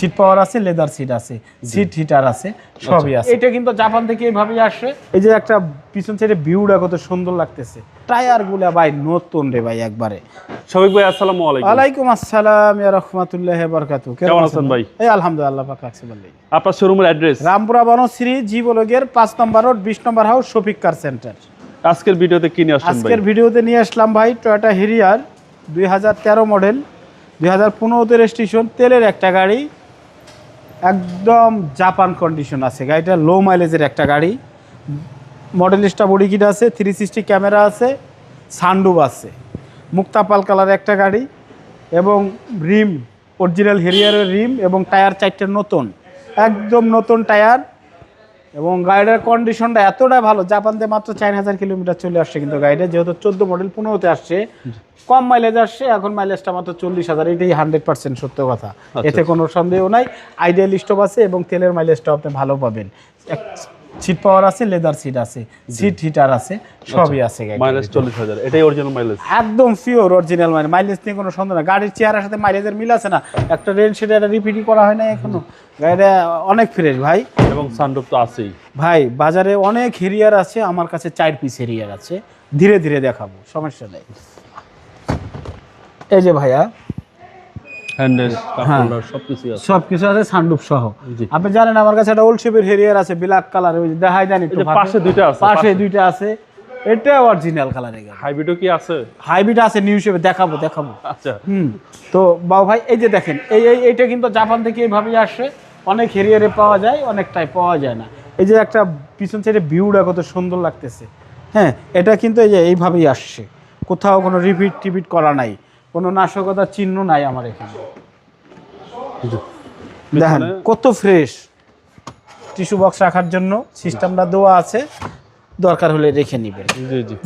Seat power আছে leather seat আছে seat heater আছে সবই আছে। এটা কিন্তু জাপান থেকে এইভাবেই আসে। এই যে একটা পিছন সাইডে ভিউটা কত সুন্দর লাগতেছে। টায়ারগুলা ভাই নতুন রে ভাই একবারে। শফিক ভাই আসসালামু আলাইকুম। ওয়ালাইকুম আসসালাম ইয়া রাহমাতুল্লাহি ওয়া বারাকাতুহু। কেমন আছেন ভাই? এই আলহামদুলিল্লাহ পাক রাখছে বললেই আপনার শোরুমের অ্যাড্রেস রামপুরা বনশ্রী জি বলগের পাঁচ নম্বর রোড বিশ নম্বর হাউস শফিক কার সেন্টার আজকের ভিডিওতে কি নিয়ে আসছেন ভাই? আজকের ভিডিওতে নিয়ে আসলাম ভাই টয়োটা হেরিয়ার দুই হাজার তেরো মডেল দুই হাজার পনেরোতে রেজিস্ট্রেশন তেলের একটা গাড়ি একদম জাপান কন্ডিশন আছে। গাড়িটা লো মাইলেজের একটা গাড়ি। মডেলিস্টা বডি কিট আছে থ্রি সিক্সটি ক্যামেরা আছে সানডুব আছে। মুক্তাপাল কালার একটা গাড়ি এবং রিম অরিজিনাল হেরিয়ারের রিম এবং টায়ার চারটে নতুন। একদম নতুন টায়ার এবং গাড়িটার কন্ডিশনটা এতটাই ভালো জাপানতে মাত্র চার হাজার কিলোমিটার চলে আসছে কিন্তু গাড়িটা যেহেতু চোদ্দ মডেল পনেরোতে আসছে কম মাইলেজ আসছে এখন মাইলেজটা মাত্র চল্লিশ হাজার এটাই হান্ড্রেড পার্সেন্ট সত্য কথা। এতে কোনো সন্দেহ নাই আইডিয়াল স্টপ আছে এবং তেলের মাইলেজটা আপনি ভালো পাবেন। সিট পাওয়ার আছে লেদার সিট আছে সিট হিটার আছে সবই আছে মাইলেজ। চল্লিশ হাজার। এটাই অরিজিনাল মাইলেজ একদম পিওর অরিজিনাল মানে মাইলেজ নিয়ে কোনো সন্দেহ না গাড়ির চেহারার সাথে মাইলেজের মিল আছে না? একটা রেল সেটা রিপিটই করা হয় না এখনও। গাড়িটা অনেক ফ্রেশ ভাই। এবং সানরুফ তো আছেই। ভাই বাজারে অনেক হেরিয়ার আছে আমার কাছে চার পিস হেরিয়ার আছে। ধীরে ধীরে দেখাবো সমস্যা নেই। এই যে ভাইয়া হ্যান্ডেল হ্যাঁ। আছে। সব কিছু আছে সানরুফ সহ। আপনি জানেন আমার কাছে একটা ওল্ড শেপের হেরিয়ার আছে ব্ল্যাক কালার ওই দেখাই দেন একটু। পাশে দুইটা আছে, পাশে পাশে। দুইটা আছে। এটা অরিজিনাল হাইব্রিডও কি আছে? হাইব্রিড আছে নিউ শেপে দেখাবো দেখাবো। আচ্ছা। হুম। তো বাবু ভাই এই যে দেখেন এই এই এইটা কিন্তু জাপান থেকে এইভাবেই আসে। অনেক হেরিয়ারে পাওয়া যায় অনেকটাই পাওয়া যায় না। এই যে একটা পিছন সাইডে ভিউটা কত সুন্দর লাগতেছে। হ্যাঁ এটা কিন্তু এই যে এইভাবেই আসছে। কোথাও কোনো রিপিট টিপিট করা নাই। কোনো নাশকতার চিহ্ন নাই আমার এখানে। দেখেন। কত ফ্রেশ টিস্যু বক্স রাখার জন্য সিস্টেমটা দেওয়া আছে। দরকার হলে রেখে জি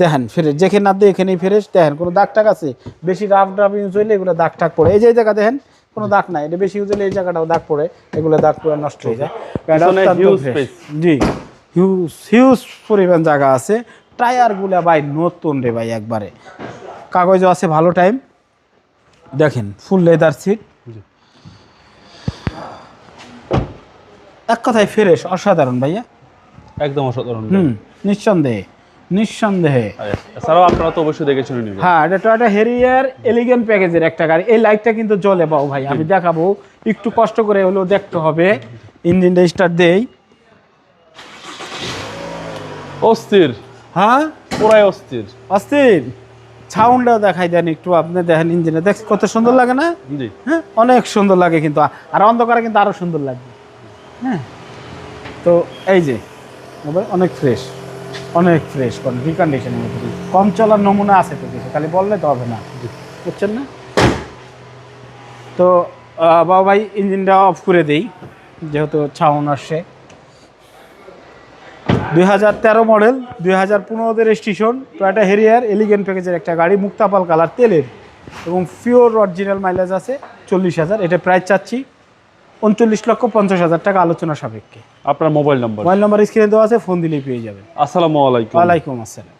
দেখেন ফ্রেশ যেখানে না দিয়ে এখানেই ফ্রেশ দেখেন কোনো দাগ টাগ আছে? বেশি রাফ ডাফ ইউজ হইলে এগুলো দাগ টাগ পড়ে। এই যে জায়গা দেখেন কোনো দাগ নাই। এটা বেশি ইউজ হলে এই জায়গাটাও দাগ পড়ে। এগুলো দাগ পড়ে নষ্ট হয়ে যায়। জি। হিউজ হিউজ পরিমাণ জায়গা আছে। টায়ারগুলো ভাই নতুন রে ভাই একবারে। কাগজও আছে ভালো টাইম দেখেন ফুল লেদার সিট এক কথায় ফ্রেশ অসাধারণ ভাইয়া। একদম অসাধারণ। হুম নিঃসন্দেহে নিঃসন্দেহে। আর এছাড়াও আপনারা তো অবশ্যই দেখে শুনে নেবেন হ্যাঁ এটা টয়োটা হেরিয়ার এলিগেন্ট প্যাকেজের একটা গাড়ি। এই লাইটটা কিন্তু জ্বলে বাবু ভাই আমি দেখাবো একটু কষ্ট করে হলেও দেখতে হবে। ইঞ্জিনটা স্টার্ট দেই। অস্থির। হ্যাঁ? পুরাই অস্থির। অস্থির? সাউন্ডটা দেখাই দেন একটু আপনি দেখেন ইঞ্জিনে দেখ কত সুন্দর লাগে না? জি। হ্যাঁ অনেক সুন্দর লাগে কিন্তু। আর অন্ধকারে কিন্তু আরও সুন্দর লাগবে। হ্যাঁ। তো এই যে মোবাইল অনেক ফ্রেশ অনেক ফ্রেশ কোন রিকন্ডিশনের মধ্যে কম চলার নমুনা আছে তো কিছু খালি বললে তো হবে না। বুঝছেন না? তো বাবা ভাই ইঞ্জিনটা অফ করে দেই যেহেতু ছাউন আসছে। দুই হাজার তেরো মডেল দুই হাজার পনেরোতে রেজিস্ট্রেশন টয়টা হেরিয়ার এলিগেন্ট প্যাকেজের একটা গাড়ি মুক্তাপাল কালার তেলের। এবং পিওর অরিজিনাল মাইলেজ আছে চল্লিশ হাজার এটা প্রাইস চাচ্ছি উনচল্লিশ লক্ষ পঞ্চাশ হাজার টাকা আলোচনা সাপেক্ষে। আপনার মোবাইল নম্বর মোবাইল নম্বর স্ক্রিনে দেওয়া আছে ফোন দিলেই পেয়ে যাবেন। আসসালামু আলাইকুম। ওয়ালাইকুম আসসালাম।